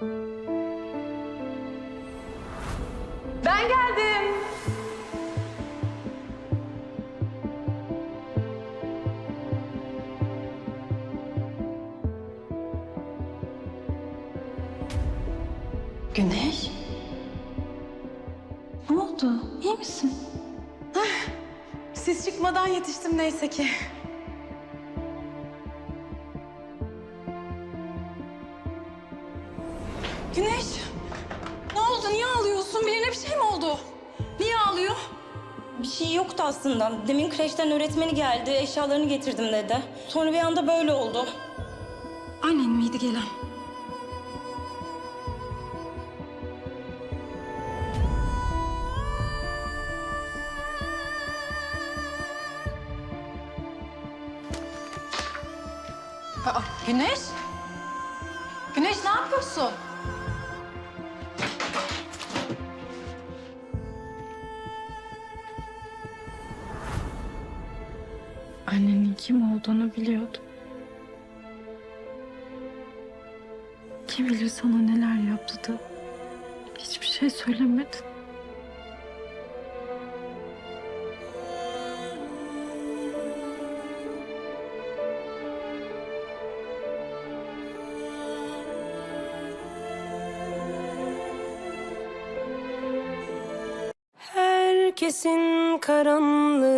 Ben geldim. Güney? Ne oldu? İyi misin? Ah, siz çıkmadan yetiştim neyse ki. Güneş! Ne oldu? Niye ağlıyorsun? Birine bir şey mi oldu? Niye ağlıyor? Bir şey yoktu aslında. Demin kreşten öğretmeni geldi, eşyalarını getirdim dedi. Sonra bir anda böyle oldu. Annen miydi gelen? Aa, Güneş? Güneş ne yapıyorsun? Annenin kim olduğunu biliyordum. Kim bilir sana neler yaptı da hiçbir şey söylemedin. Herkesin karanlığı